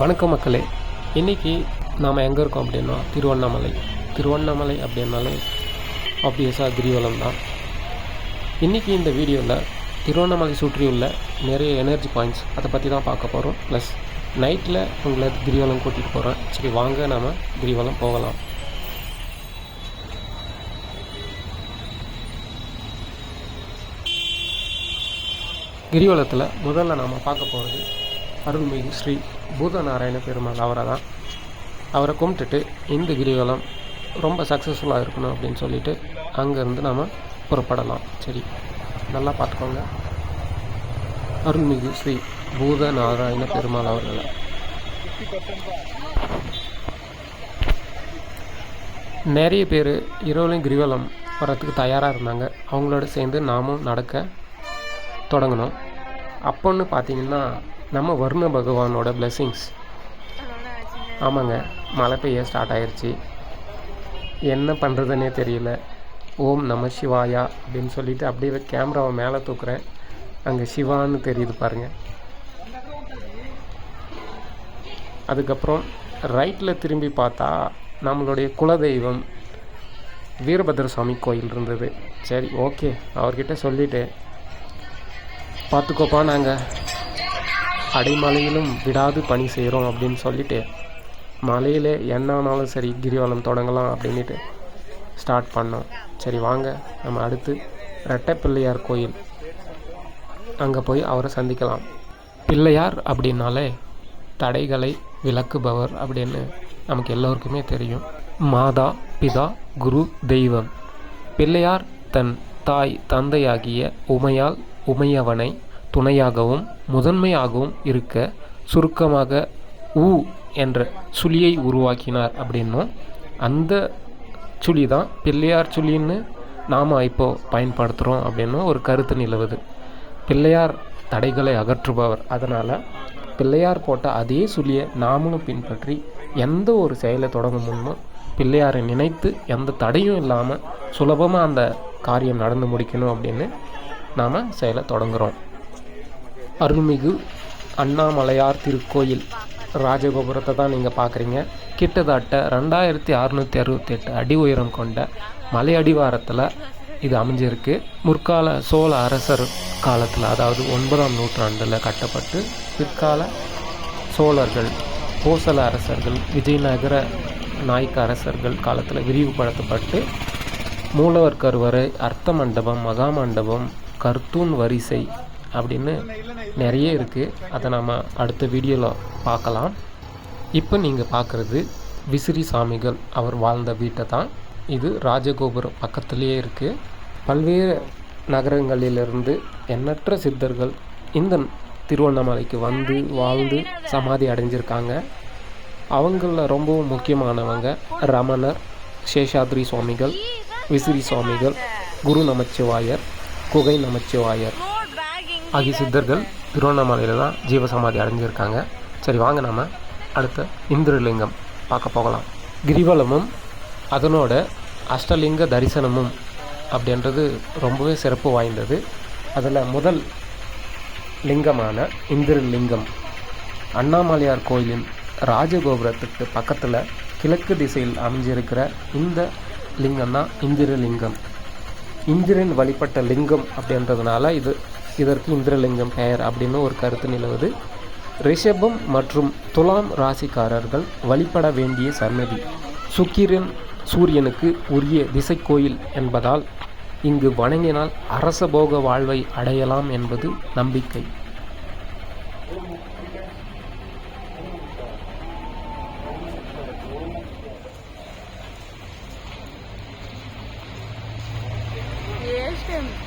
வணக்கம் மக்களே. இன்றைக்கி நாம் எங்கே இருக்கோம் அப்படின்னா திருவண்ணாமலை. திருவண்ணாமலை அப்படின்னாலே ஆப்வியஸாக கிரிவலம் தான். இன்றைக்கி இந்த வீடியோவில் திருவண்ணாமலை சுற்றியுள்ள நிறைய எனர்ஜி பாயிண்ட்ஸ் அதை பற்றி தான் பார்க்க போகிறோம் ப்ளஸ் நைட்டில் உங்களை கிரிவலம் கூட்டிகிட்டு போகிறோம் சரி வாங்க நாம் கிரிவலம் போகலாம். கிரிவலத்தில் முதல்ல நாம் பார்க்க போகிறது அருள்மிகு ஸ்ரீ பூதநாராயண பெருமாள் அவரை தான் அவரை கும்பிட்டுட்டு இந்த கிரிவலம் ரொம்ப சக்ஸஸ்ஃபுல்லாக இருக்கணும் அப்படின்னு சொல்லிட்டு அங்கேருந்து நாம் புறப்படலாம். சரி நல்லா பார்த்துக்கோங்க. அருள்மிகு ஸ்ரீ பூதநாராயண பெருமாள் அவர்களை. நிறைய பேர் இரவுலையும் கிரிவலம் வர்றதுக்கு தயாராக இருந்தாங்க. அவங்களோட சேர்ந்து நாமும் நடக்க தொடங்கினோம் அப்போன்னு பார்த்தீங்கன்னா நம்ம வருண பகவானோட blessings. ஆமாங்க. மழை பெய்ய ஸ்டார்ட் ஆயிருச்சு. என்ன பண்ணுறதுனே தெரியல. ஓம் நம சிவாயா அப்படின்னு சொல்லிட்டு அப்படியே கேமராவை மேலே தூக்குறேன். அங்கே சிவான்னு தெரியுது பாருங்க. அதுக்கப்புறம் ரைட்டில் திரும்பி பார்த்தா நம்மளுடைய குலதெய்வம் வீரபத்ர சுவாமி கோயில் இருந்தது. சரி ஓகே அவர்கிட்ட சொல்லிவிட்டு பார்த்துக்கோப்பா நாங்கள் அடைமலையிலும் விடாது பணி செய்கிறோம் அப்படின்னு சொல்லிட்டு மலையில் என்ன ஆனாலும் சரி கிரிவலம் தொடங்கலாம் அப்படின்ட்டு ஸ்டார்ட் பண்ணோம். சரி வாங்க நம்ம அடுத்து ரெட்டை பிள்ளையார் கோயில். அங்கே போய் அவரை சந்திக்கலாம். பிள்ளையார் அப்படின்னாலே தடைகளை விளக்குபவர் அப்படின்னு நமக்கு எல்லோருக்குமே தெரியும். மாதா பிதா குரு தெய்வம். பிள்ளையார் தன் தாய் தந்தையாகிய உமையால் உமையவனை துணையாகவும் முதன்மையாகவும் இருக்க சுருக்கமாக ஊ என்ற சுழியை உருவாக்கினார் அப்படின்னும் அந்த சுழி தான் பிள்ளையார் சுழின்னு நாம் இப்போ பயன்படுத்துகிறோம் அப்படின்னும் ஒரு கருத்து நிலவுது. பிள்ளையார் தடைகளை அகற்றுபவர். அதனால் பிள்ளையார் போட்ட அதே சுழியை நாமளும் பின்பற்றி எந்த ஒரு செயலை தொடங்கும் முன்னும் பிள்ளையாரை நினைத்து எந்த தடையும் இல்லாமல் சுலபமாக அந்த காரியம் நடந்து முடிக்கணும் அப்படின்னு நாம் செயலை தொடங்குகிறோம் அருள்மிகு அண்ணாமலையார் திருக்கோயில். ராஜகோபுரத்தை தான் நீங்கள் பார்க்குறீங்க கிட்டத்தட்ட ரெண்டாயிரத்தி அறுநூற்றி அறுபத்தெட்டு அடி உயரம் கொண்ட மலை அடிவாரத்தில் இது அமைஞ்சிருக்கு. முற்கால சோழ அரசர் காலத்தில் அதாவது ஒன்பதாம் நூற்றாண்டில் கட்டப்பட்டு பிற்கால சோழர்கள் கோசல அரசர்கள் விஜயநகர நாயக்க அரசர்கள் காலத்தில் விரிவுபடுத்தப்பட்டு மூலவர் கருவறை அர்த்த மண்டபம் மகா மண்டபம் கர்த்தூன் வரிசை அப்படின்னு நிறைய இருக்குது அதை நம்ம அடுத்த வீடியோவில் பார்க்கலாம். இப்போ நீங்கள் பார்க்குறது விசிறி சாமிகள். அவர் வாழ்ந்த வீட்டை தான். இது ராஜகோபுரம் பக்கத்துலேயே இருக்குது பல்வேறு நகரங்களிலிருந்து எண்ணற்ற சித்தர்கள் இந்த திருவண்ணாமலைக்கு வந்து வாழ்ந்து சமாதி அடைஞ்சிருக்காங்க. அவங்களில் ரொம்பவும் முக்கியமானவங்க ரமணர் சேஷாத்ரி சுவாமிகள் விசிறி சுவாமிகள் குரு நமச்சிவாயர் குகை நமச்சிவாயர். ஆகிய சித்தர்கள் திருவண்ணாமலையில் தான் ஜீவசமாதி அடைஞ்சிருக்காங்க. சரி வாங்க நம்ம அடுத்த இந்திரலிங்கம் பார்க்க போகலாம். கிரிவலமும் அதனோட அஷ்டலிங்க தரிசனமும் அப்படின்றது ரொம்பவே சிறப்பு வாய்ந்தது. அதில் முதல் லிங்கமான இந்திரலிங்கம். அண்ணாமலையார் கோயிலின் ராஜகோபுரத்துக்கு பக்கத்தில் கிழக்கு திசையில் அமைஞ்சிருக்கிற இந்த லிங்கம் தான் இந்திரலிங்கம். இந்திரன் வழிபட்ட லிங்கம் அப்படின்றதுனால இது இதற்கு இந்திரலிங்கம் பெயர் அப்படின்னு ஒரு கருத்து நிலவுது. ரிஷபம் மற்றும் துலாம் ராசிக்காரர்கள் வழிபட வேண்டிய சன்னதி சுக்கிரன் சூரியனுக்கு உரிய திசை கோயில் என்பதால் இங்கு வணங்கினால் அரசபோக வாழ்வை அடையலாம் என்பது நம்பிக்கை. Jestem.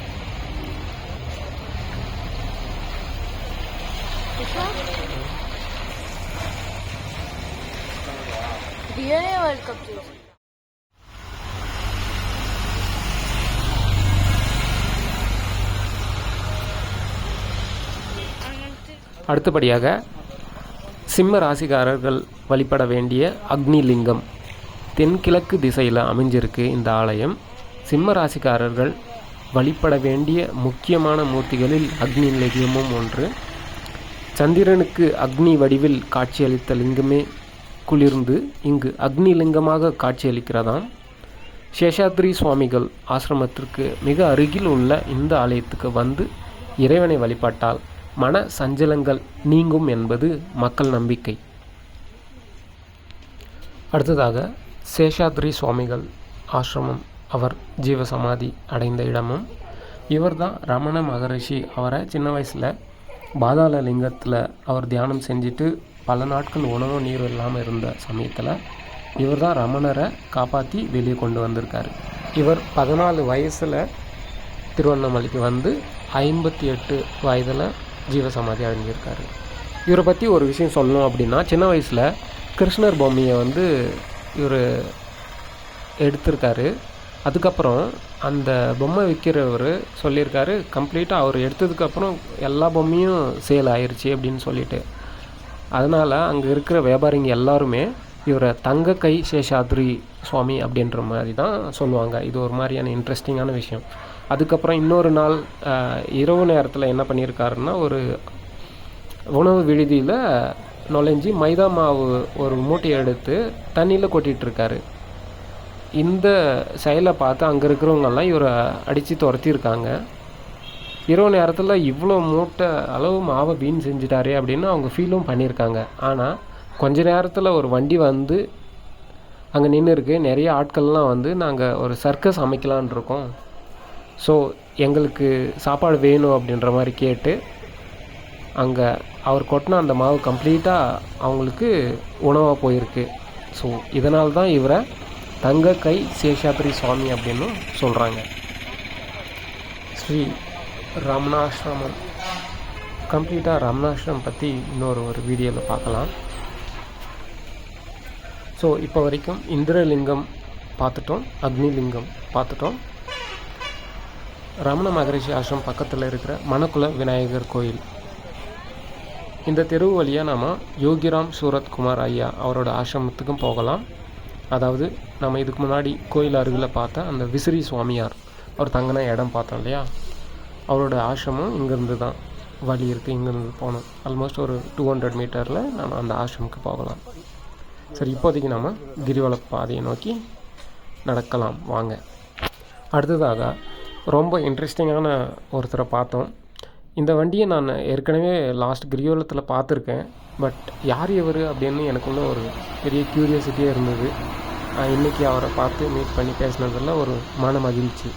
அடுத்தபடியாக சிம்ம ராசிக்காரர்கள் வழிபட வேண்டிய அக்னி லிங்கம் தென்கிழக்கு திசையில் அமைஞ்சிருக்கு இந்த ஆலயம். சிம்ம ராசிக்காரர்கள் வழிபட வேண்டிய முக்கியமான மூர்த்திகளில் அக்னி லிங்கமும் ஒன்று. சந்திரனுக்கு அக்னி வடிவில் காட்சியளித்த லிங்கமே குளிர்ந்து இங்கு அக்னி லிங்கமாக காட்சியளிக்கிறதாம். சேஷாத்ரி சுவாமிகள் ஆசிரமத்திற்கு மிக அருகில் உள்ள இந்த ஆலயத்துக்கு வந்து இறைவனை வழிபாட்டால் மன சஞ்சலங்கள் நீங்கும் என்பது மக்கள் நம்பிக்கை. அடுத்ததாக சேஷாத்ரி சுவாமிகள் ஆசிரமம் அவர் ஜீவசமாதி அடைந்த இடமும் இவர்தான் ரமண மகரிஷி அவரை சின்ன வயசில் பாதாள லிங்கத்தில் அவர் தியானம் செஞ்சுட்டு பல நாட்கள் உணவும் நீர் இல்லாமல் இருந்த சமயத்தில் இவர் தான் ரமணரை காப்பாற்றி வெளியே கொண்டு வந்திருக்காரு. இவர் பதினாலு வயசில் திருவண்ணாமலைக்கு வந்து ஐம்பத்தி எட்டு வயதில் ஜீவசமாதி அடைஞ்சிருக்காரு. இவரை பற்றி ஒரு விஷயம் சொல்லணும் அப்படின்னா சின்ன வயசில் கிருஷ்ணர் பொம்மையை வந்து இவர் எடுத்திருக்காரு. அதுக்கப்புறம் அந்த பொம்மை விற்கிறவர் சொல்லியிருக்காரு கம்ப்ளீட்டாக அவர் எடுத்ததுக்கப்புறம் எல்லா பொம்மையும் சேல் ஆயிடுச்சு அப்படின்னு சொல்லிட்டு. அதனால் அங்கே இருக்கிற வியாபாரிங்க எல்லாருமே இவரை தங்க கை சேஷாத்ரி சுவாமி அப்படின்ற மாதிரி தான் சொல்லுவாங்க. இது ஒரு மாதிரியான இன்ட்ரெஸ்டிங்கான விஷயம். அதுக்கப்புறம் இன்னொரு நாள் இரவு நேரத்தில் என்ன பண்ணியிருக்காருன்னா ஒரு உணவு விடுதியில் நுழைஞ்சி மைதா மாவு ஒரு மூட்டையை எடுத்து தண்ணியில் கொட்டிகிட்ருக்காரு இந்த செயலை பார்த்து அங்கே இருக்கிறவங்கெல்லாம் இவரை அடித்து துரத்தியிருக்காங்க. இரவு நேரத்தில் இவ்வளோ மூட்டை அளவு மாவை வீண் செஞ்சிட்டாரே அப்படின்னு அவங்க ஃபீலும் பண்ணியிருக்காங்க. ஆனால் கொஞ்ச நேரத்தில் ஒரு வண்டி வந்து அங்கே நின்று இருக்கு நிறைய ஆட்கள்லாம் வந்து நாங்கள் ஒரு சர்க்கஸ் அமைக்கலான் இருக்கோம். ஸோ எங்களுக்கு சாப்பாடு வேணும் அப்படின்ற மாதிரி கேட்டு அங்கே அவர் கொட்டின அந்த மாவு கம்ப்ளீட்டாக அவங்களுக்கு உணவாக போயிருக்கு. ஸோ இதனால் தான் இவரை தங்க கை சேஷாத்ரி சுவாமி அப்படின்னு சொல்கிறாங்க ஸ்ரீ ரமணாசிரமம் கம்ப்ளீட்டாக ரமணாசிரமம் பற்றி இன்னொரு ஒரு வீடியோவில் பார்க்கலாம். ஸோ இப்போ வரைக்கும் இந்திரலிங்கம் பார்த்துட்டோம் அக்னிலிங்கம் பார்த்துட்டோம். ரமண மகரிஷி ஆசிரம் பக்கத்தில் இருக்கிற மணக்குல விநாயகர் கோயில். இந்த தெரு வழியாக நாம் யோகிராம் சூரத்குமார் ஐயா அவரோட ஆசிரமத்துக்கும் போகலாம். அதாவது நம்ம இதுக்கு முன்னாடி கோயில் அருகில் பார்த்த அந்த விசிறி சுவாமியார் அவர் தங்கின இடம் பார்த்தோம் இல்லையா? அவரோட ஆசிரமம் இங்கேருந்து தான் வழி இருக்குது இங்கேருந்து போகணும். ஆல்மோஸ்ட் ஒரு டூ ஹண்ட்ரட் மீட்டரில் நம்ம அந்த ஆசிரமுக்கு போகலாம். சரி இப்போதைக்கு நம்ம கிரிவல பாதையை நோக்கி நடக்கலாம். வாங்க. அடுத்ததாக ரொம்ப இன்ட்ரெஸ்டிங்கான ஒருத்தரை பார்த்தோம். இந்த வண்டியை நான் ஏற்கனவே லாஸ்ட் கிரியோலத்தில் பார்த்துருக்கேன். பட் யார் இவர் அப்படின்னு எனக்குள்ள ஒரு பெரிய க்யூரியாசிட்டியே இருந்தது. நான் இன்றைக்கி அவரை பார்த்து மீட் பண்ணி பேசினதில் ஒரு மன மகிழ்ச்சி.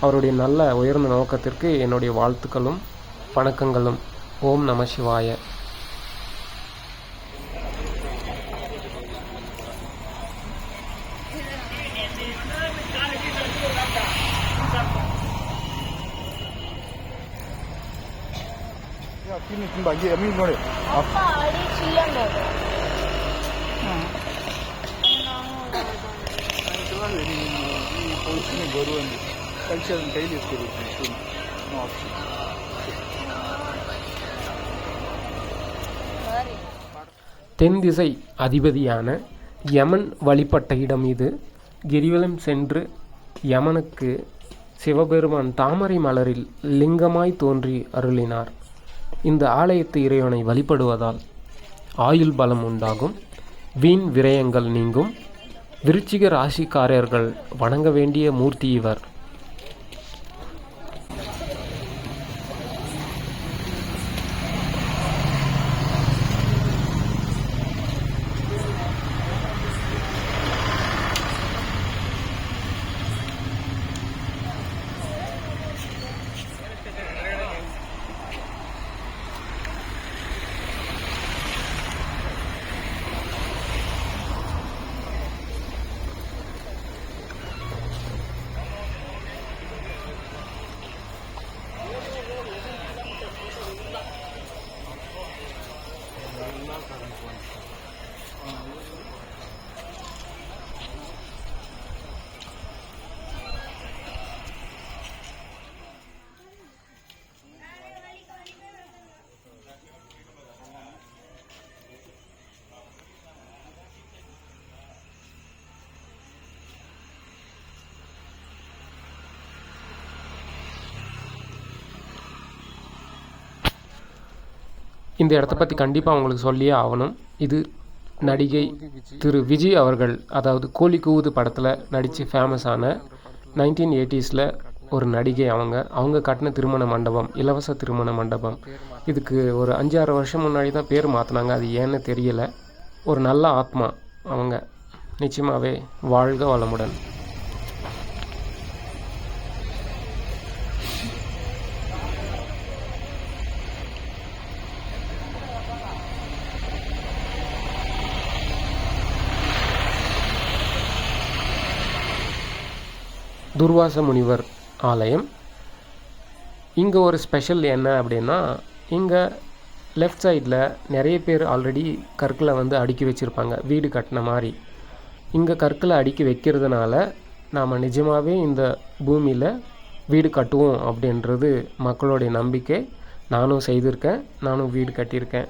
அவருடைய நல்ல உயர்ந்த நோக்கத்திற்கு என்னுடைய வாழ்த்துக்களும் வணக்கங்களும். ஓம் நம சிவாய. தென் திசை அதிபதியான யமன் வழிபட்ட இடம் இது. கிரிவலம் சென்று யமனுக்கு சிவபெருமான் தாமரை மலரில் லிங்கமாய் தோன்றி அருளினார். இந்த ஆலயத்து இறைவனை வழிபடுவதால் ஆயுள் பலம் உண்டாகும். வீண் விரயங்கள் நீங்கும். விருச்சிக ராசிக்காரர்கள் வணங்க வேண்டிய மூர்த்தி இவர். இந்த இடத்த பற்றி கண்டிப்பாக உங்களுக்கு சொல்லியே ஆகணும். இது நடிகை திரு விஜய் அவர்கள் அதாவது கோழி கூவுது படத்தில் நடித்து ஃபேமஸான நைன்டீன் எயிட்டிஸில் ஒரு நடிகை அவங்க. அவங்க கட்டின திருமண மண்டபம் இலவச திருமண மண்டபம். இதுக்கு ஒரு அஞ்சாறு வருஷம் முன்னாடி தான் பேர் மாற்றினாங்க அது ஏன்னு தெரியலை. ஒரு நல்ல ஆத்மா அவங்க. நிச்சயமாகவே வாழ்க வளமுடன். துர்வாச முனிவர் ஆலயம். இங்கே ஒரு ஸ்பெஷல் என்ன அப்படின்னா இங்கே லெஃப்ட் சைடில் நிறைய பேர் ஆல்ரெடி கற்களை வந்து அடுக்கி வச்சுருப்பாங்க வீடு கட்டின மாதிரி. இங்கே கற்களை அடுக்கி வைக்கிறதுனால நாம் நிஜமாகவே இந்த பூமியில் வீடு கட்டுவோம் அப்படின்றது மக்களுடைய நம்பிக்கை. நானும் செய்திருக்கேன் நானும் வீடு கட்டியிருக்கேன்.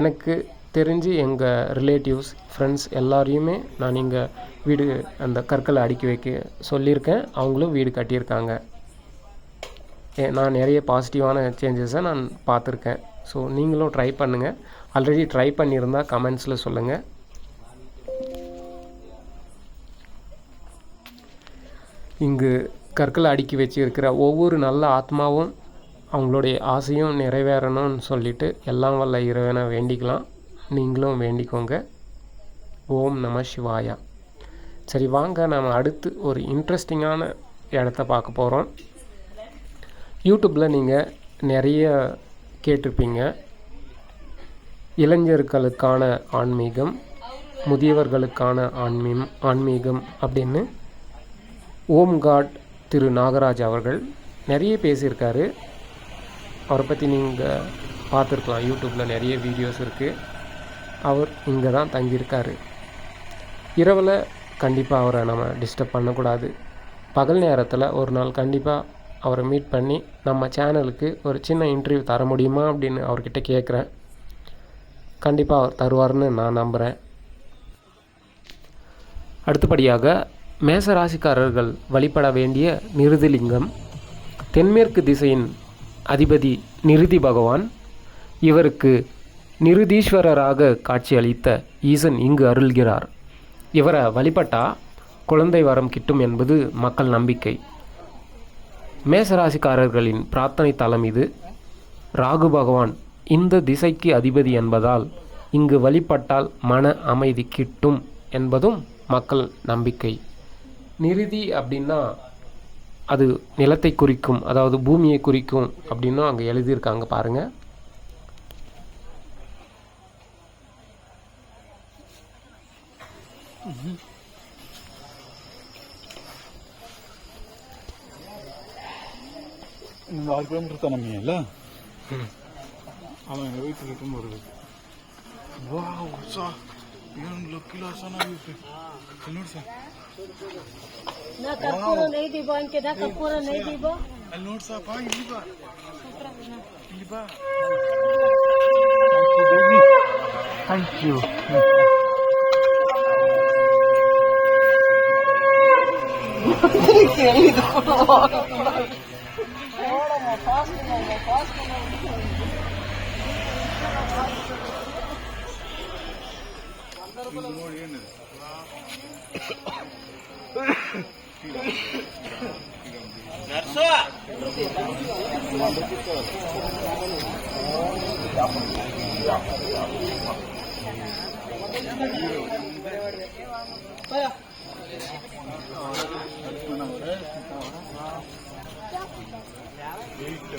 எனக்கு தெரிஞ்சு எங்கள் ரிலேட்டிவ்ஸ் ஃப்ரெண்ட்ஸ் எல்லாரையுமே நான் இங்கே வீடு அந்த கற்களை அடுக்கி வைக்க சொல்லியிருக்கேன். அவங்களும் வீடு கட்டியிருக்காங்க. ஏ- நான் நிறைய பாசிட்டிவான சேஞ்சஸை நான் பார்த்துருக்கேன். ஸோ நீங்களும் ட்ரை பண்ணுங்கள் ஆல்ரெடி ட்ரை பண்ணியிருந்தால் கமெண்ட்ஸில் சொல்லுங்கள் இங்கு கற்களை அடுக்கி வச்சிருக்கிற ஒவ்வொரு நல்ல ஆத்மாவும் அவங்களுடைய ஆசையும் நிறைவேறணும்னு சொல்லிட்டு எல்லாம் வல்ல இறைவனை வேண்டிக்கலாம். நீங்களும் வேண்டிக்கோங்க. ஓம் நம சிவாயா. சரி வாங்க நம்ம அடுத்து ஒரு இன்ட்ரெஸ்டிங்கான இடத்த பார்க்க போகிறோம் யூடியூப்பில் நீங்கள் நிறைய கேட்டிருப்பீங்க. இளைஞர்களுக்கான ஆன்மீகம் முதியவர்களுக்கான ஆன்மீம் ஆன்மீகம் அப்படின்னு ஓம் காட் திரு நாகராஜ் அவர்கள் நிறைய பேசியிருக்காரு. அவரை பற்றி நீங்கள் பார்த்துருக்கலாம். யூடியூப்பில் நிறைய வீடியோஸ் இருக்குது அவர் இங்கே தான் தங்கியிருக்காரு. இரவில் கண்டிப்பாக அவரை நம்ம டிஸ்டர்ப் பண்ணக்கூடாது. பகல் நேரத்தில் ஒரு நாள் கண்டிப்பாக அவரை மீட் பண்ணி நம்ம சேனலுக்கு ஒரு சின்ன இன்டர்வியூ தர முடியுமா அப்படின்னு அவர்கிட்ட கேட்குறேன் கண்டிப்பாக அவர் தருவார்னு நான் நம்புகிறேன் அடுத்தபடியாக மேச ராசிக்காரர்கள் வழிபட வேண்டிய நிருதிலிங்கம் தென்மேற்கு திசையின் அதிபதி நிருதி பகவான் இவருக்கு நிருதீஸ்வரராக காட்சியளித்த ஈசன் இங்கு அருள்கிறார். இவரை வழிபட்டா குழந்தை வரம் கிட்டும் என்பது மக்கள் நம்பிக்கை. மேசராசிக்காரர்களின் பிரார்த்தனை தலம் இது. ராகு பகவான் இந்த திசைக்கு அதிபதி என்பதால் இங்கு வழிபட்டால் மன அமைதி கிட்டும் என்பதும் மக்கள் நம்பிக்கை. நிருதி அப்படின்னா அது நிலத்தை குறிக்கும் அதாவது பூமியை குறிக்கும் அப்படின்னும் அங்கே எழுதியிருக்காங்க பாருங்கள் ಇನ್ನೊಂದು ಆರು ಕಿಲೋಮೀಟರ್ ತನಮಿ ಅಲ್ಲ ಆಮೇಲೆ ವೈಟ್ ತುಂಬ ಬರಬೇಕು ವಾವ್ ಹೊಸ ಏನು ಲಕ್ಕಿಲ್ಲ ಸಣ್ಣ ನೋಡಿ ಸರ್ ಅಲ್ಲಿ ನೋಡಿ ಸಾಪ ಇಲ್ಲಿ ಬಾ ಇಲ್ಲಿ ಬಾ thank you querido, logo. Nurse పోయా ఎయిట్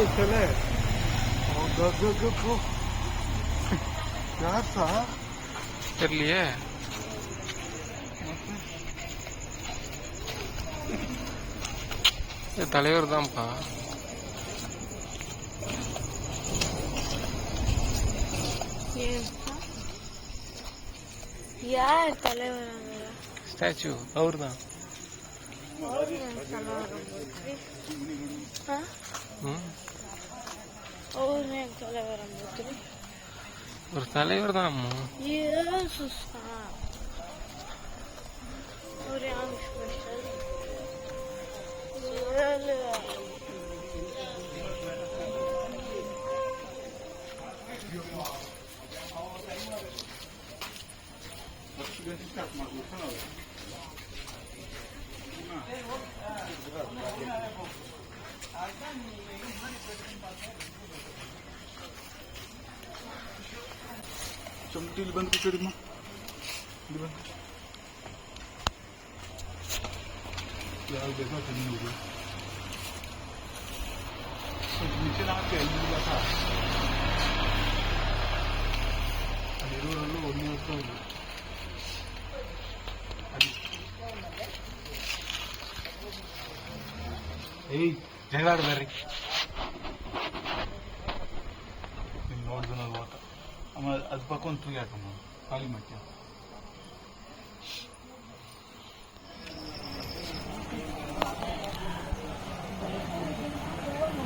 ஏய், யார் தெரியல யார் சார் தெரியலையே இது தலைவர் தான்ப்பா யார் தலைவர்? ஸ்டாச்சு அவர் தான் ஆ? அவரு ஏன் தலைவர் அம்புத்திரி? ஒரு தலைவர் தான் அம்மா இயேசுஸா. அவரு ચમટી બંધ કચોરીમાં નીચે ના હતા రెండు వందల వస్తుంది ఏయ్ జగడాడు మరి Bakontuya como Palimatia.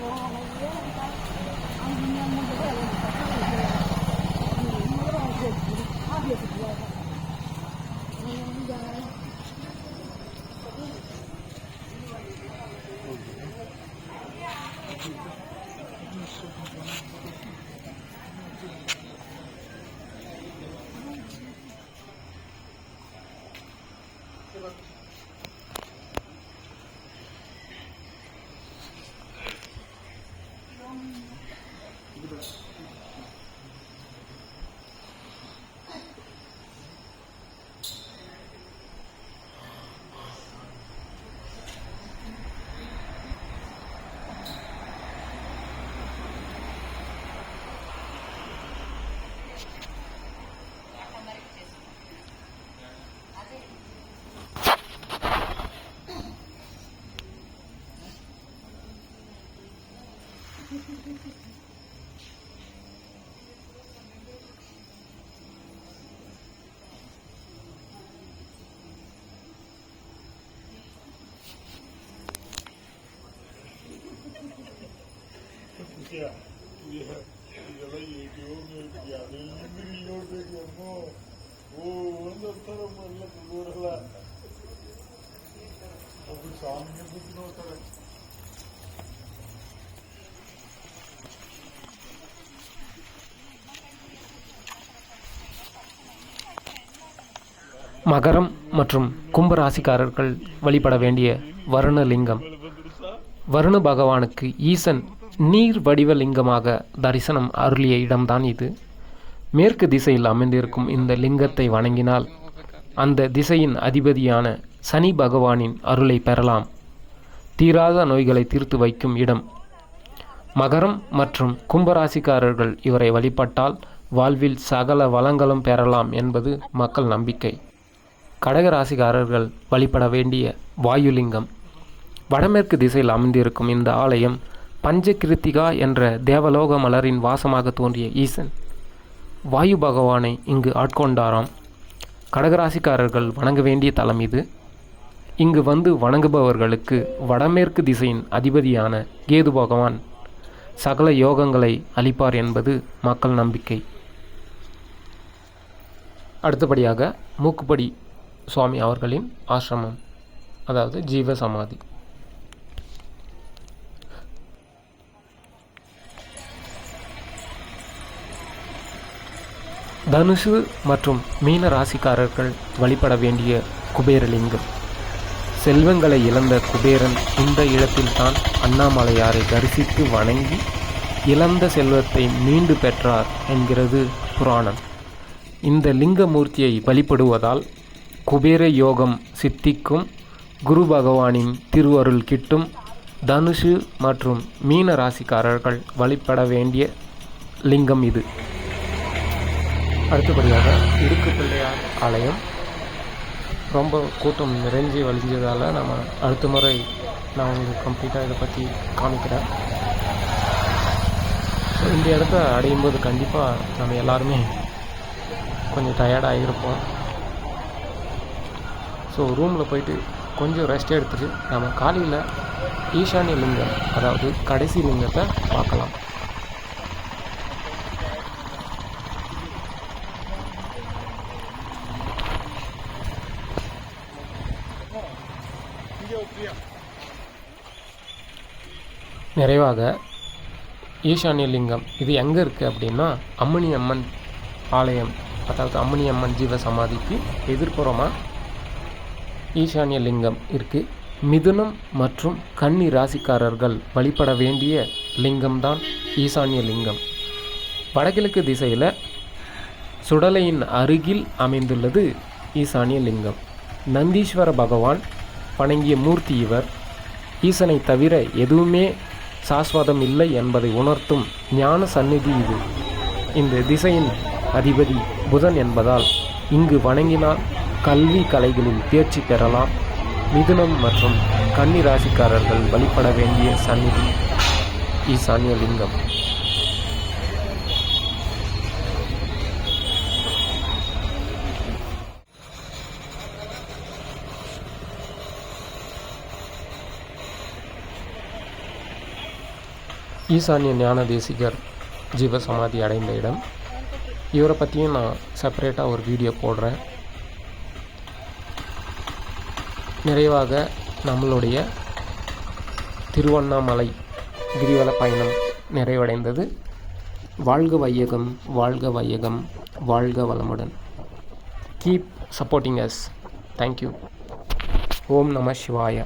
Oh, yeah. ಆಮೇಲೆ ಅದು ಪಕ್ಕ ಒಂದು ತುಗಿ ಹಾಕಮ್ಮ ಖಾಲಿ ಮಾಡ್ತೀವಿ மகரம் மற்றும் கும்பராசிக்காரர்கள் வழிபட வேண்டிய வருணலிங்கம் வருண பகவானுக்கு ஈசன் நீர் வடிவ லிங்கமாக தரிசனம் அருளிய இடம்தான் இது. மேற்கு திசையில் அமைந்திருக்கும் இந்த லிங்கத்தை வணங்கினால் அந்த திசையின் அதிபதியான சனி பகவானின் அருளை பெறலாம். தீராத நோய்களை தீர்த்து வைக்கும் இடம். மகரம் மற்றும் கும்பராசிக்காரர்கள் இவரை வழிபட்டால் வாழ்வில் சகல வளங்களும் பெறலாம் என்பது மக்கள் நம்பிக்கை. கடகராசிக்காரர்கள் வழிபட வேண்டிய வாயுலிங்கம். வடமேற்கு திசையில் அமைந்திருக்கும் இந்த ஆலயம் பஞ்சகிருத்திகா என்ற தேவலோக மலரின் வாசமாக தோன்றிய ஈசன் வாயு பகவானை இங்கு ஆட்கொண்டாராம். கடகராசிக்காரர்கள் வணங்க வேண்டிய தலம் இது. இங்கு வந்து வணங்குபவர்களுக்கு வடமேற்கு திசையின் அதிபதியான கேது பகவான் சகல யோகங்களை அளிப்பார் என்பது மக்கள் நம்பிக்கை. அடுத்தபடியாக மூக்குப்படி சுவாமி அவர்களின் ஆசிரமம் அதாவது ஜீவ சமாதி தனுசு மற்றும் மீன ராசிக்காரர்கள் வழிபட வேண்டிய குபேரலிங்கம். செல்வங்களை இழந்த குபேரன் இந்த இடத்தில்தான் அண்ணாமலையாரை தரிசித்து வணங்கி இழந்த செல்வத்தை மீண்டு பெற்றார் என்கிறது புராணம். இந்த லிங்கமூர்த்தியை வழிபடுவதால் குபேர யோகம் சித்திக்கும் குரு பகவானின் திருவருள் கிட்டும் தனுஷு மற்றும் மீன ராசிக்காரர்கள் வழிபட வேண்டிய லிங்கம் இது. அடுத்தபடியாக இடுக்கு பிள்ளையார் ஆலயம். ரொம்ப கூட்டம் நிறைஞ்சு வழிஞ்சதால் நம்ம அடுத்த முறை நான் உங்களுக்கு கம்ப்ளீட்டாக இதை பற்றி காமிக்கிறேன். ஸோ இந்த இடத்த அடையும் போது கண்டிப்பாக நம்ம எல்லாருமே கொஞ்சம் டயர்டாக இருப்போம் ஸோ ரூமில் போயிட்டு கொஞ்சம் ரெஸ்ட் எடுத்துட்டு நம்ம காலையில் ஈசானிய லிங்கம் அதாவது கடைசி லிங்கத்தை பார்க்கலாம். நிறைவாக ஈசானிய லிங்கம் இது எங்கே இருக்குது அப்படின்னா அம்மணி அம்மன் ஆலயம் அதாவது அம்மணி அம்மன் ஜீவ சமாதிக்கு எதிர்ப்புறமாக ஈசானிய லிங்கம் இருக்குது மிதுனம் மற்றும் கன்னி ராசிக்காரர்கள் வழிபட வேண்டிய லிங்கம்தான் ஈசானிய லிங்கம் வடகிழக்கு திசையில் சுடலையின் அருகில் அமைந்துள்ளது ஈசானிய லிங்கம் நந்தீஸ்வர பகவான் வணங்கிய மூர்த்தி இவர். ஈசனை தவிர எதுவுமே சாஸ்வதம் இல்லை என்பதை உணர்த்தும் ஞான சந்நிதி இது. இந்த திசையின் அதிபதி புதன் என்பதால் இங்கு வணங்கினால் கல்வி கலைகளில் தேர்ச்சி பெறலாம். மிதுனம் மற்றும் கன்னி ராசிக்காரர்கள் வழிபட வேண்டிய சந்நிதி. ஈசான்ய லிங்கம் ஈசான்ய ஞான தேசிகர் ஜீவசமாதி அடைந்த இடம். இவரை பற்றியும் நான் செப்பரேட்டாக ஒரு வீடியோ போடுறேன். நிறைவாக நம்மளுடைய திருவண்ணாமலை கிரிவல பயணம் நிறைவடைந்தது. வாழ்க வையகம் வாழ்க வையகம் வாழ்க வளமுடன். Keep supporting us thank you ஓம் நம சிவாய.